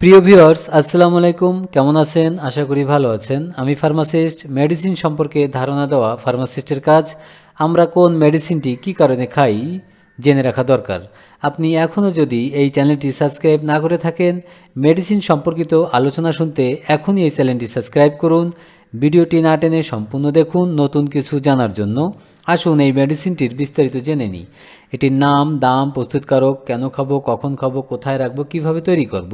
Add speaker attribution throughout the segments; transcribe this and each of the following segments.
Speaker 1: প্রিয় ভিউয়ার্স, আসসালামু আলাইকুম। কেমন আছেন? আশা করি ভালো আছেন। আমি ফার্মাসিস্ট। মেডিসিন সম্পর্কে ধারণা দেওয়া ফার্মাসিস্টের কাজ। আমরা কোন মেডিসিনটি কী কারণে খাই জেনে রাখা দরকার। আপনি এখনও যদি এই চ্যানেলটি সাবস্ক্রাইব না করে থাকেন, মেডিসিন সম্পর্কিত আলোচনা শুনতে এখনই এই চ্যানেলটি সাবস্ক্রাইব করুন। ভিডিওটি না টেনে সম্পূর্ণ দেখুন। নতুন কিছু জানার জন্য আসুন এই মেডিসিনটির বিস্তারিত জেনে নিই। এটির নাম, দাম, প্রস্তুতকারক, কেন খাব, কখন খাব, কোথায় রাখব, কীভাবে তৈরি করব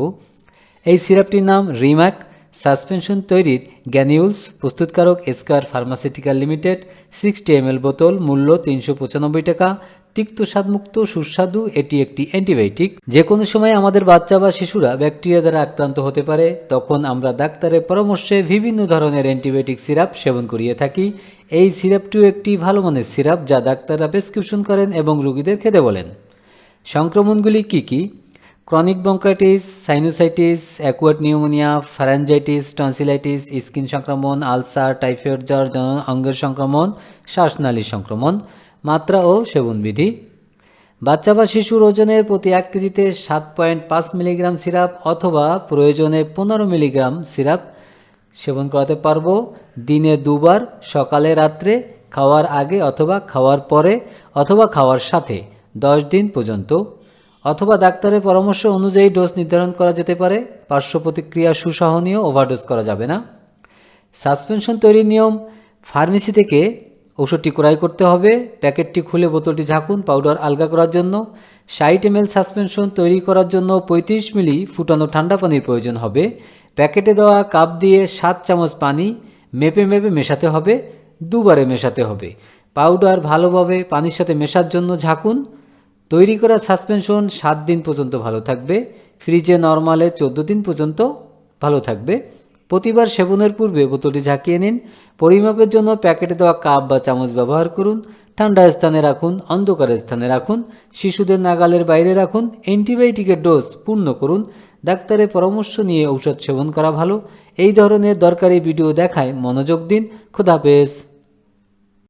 Speaker 1: এই সিরাপটির নাম রিম্যাক সাসপেনশন তৈরির গ্যানিউলস প্রস্তুতকারক এসকার ফার্মাসিউটিক্যাল লিমিটেড সিক্সটি এম বোতল মূল্য তিনশো পঁচানব্বই টাকা। তিক্ত স্বাদমুক্ত, সুস্বাদু, এটি একটি অ্যান্টিবায়োটিক। যে কোনো সময় আমাদের বাচ্চা বা শিশুরা ব্যাকটেরিয়া দ্বারা আক্রান্ত হতে পারে। তখন আমরা ডাক্তারের পরামর্শে বিভিন্ন ধরনের অ্যান্টিবায়োটিক সিরাপ সেবন করিয়ে থাকি। এই সিরাপটিও একটি ভালো মানের সিরাপ যা ডাক্তাররা প্রেসক্রিপশন করেন এবং রোগীদের খেতে বলেন। সংক্রমণগুলি কি কি? Chronic bronchitis sinusitis acute pneumonia pharyngitis tonsillitis skin সংক্রমণ আলসার টাইফয়েড জ্বর, জন, অঙ্গের সংক্রমণ শ্বাসনালীর সংক্রমণ, মাত্রা ও সেবনবিধি বাচ্চা বা শিশুর ওজনের প্রতি এক কেজিতে সাত পয়েন্ট পাঁচ মিলিগ্রাম সিরাপ অথবা প্রয়োজনে পনেরো মিলিগ্রাম সিরাপ সেবন করাতে পারব। দিনে দুবার, সকালে, রাত্রে, খাওয়ার আগে অথবা খাওয়ার পরে অথবা খাওয়ার সাথে, দশ দিন পর্যন্ত। অথবা ডাক্তারের পরামর্শ অনুযায়ী ডোজ নির্ধারণ করা যেতে পারে, পার্শ্ব প্রতিক্রিয়া সুসহনীয় ওভারডোজ করা যাবে না। সাসপেনশন তৈরির নিয়ম, ফার্মেসি থেকে ওষুধটি ক্রয় করতে হবে, প্যাকেটটি খুলে বোতলটি ঝাঁকুন, পাউডার আলগা করার জন্য, ষাট এম সাসপেনশন তৈরি করার জন্য পঁয়ত্রিশ মিলি ফুটানো ঠান্ডা পানির প্রয়োজন হবে। প্যাকেটে দেওয়া কাপ দিয়ে সাত চামচ পানি মেপে মেপে মেশাতে হবে, দুবারে মেশাতে হবে। পাউডার ভালোভাবে পানির সাথে মেশার জন্য ঝাঁকুন তৈরি করা সাসপেনশন সাত দিন পর্যন্ত ভালো থাকবে, ফ্রিজে নর্মালে চোদ্দ দিন পর্যন্ত ভালো থাকবে। প্রতিবার সেবনের পূর্বে বোতলটি ঝাঁকিয়ে নিন, পরিমাপের জন্য প্যাকেটে দেওয়া কাপ বা চামচ ব্যবহার করুন, ঠান্ডা স্থানে রাখুন, অন্ধকার স্থানে রাখুন, শিশুদের নাগালের বাইরে রাখুন, অ্যান্টিবায়োটিকের ডোজ পূর্ণ করুন, ডাক্তারের পরামর্শ নিয়ে ঔষধ সেবন করা ভালো। এই ধরনের দরকারি ভিডিও দেখায় মনোযোগ দিন। খুদাপেস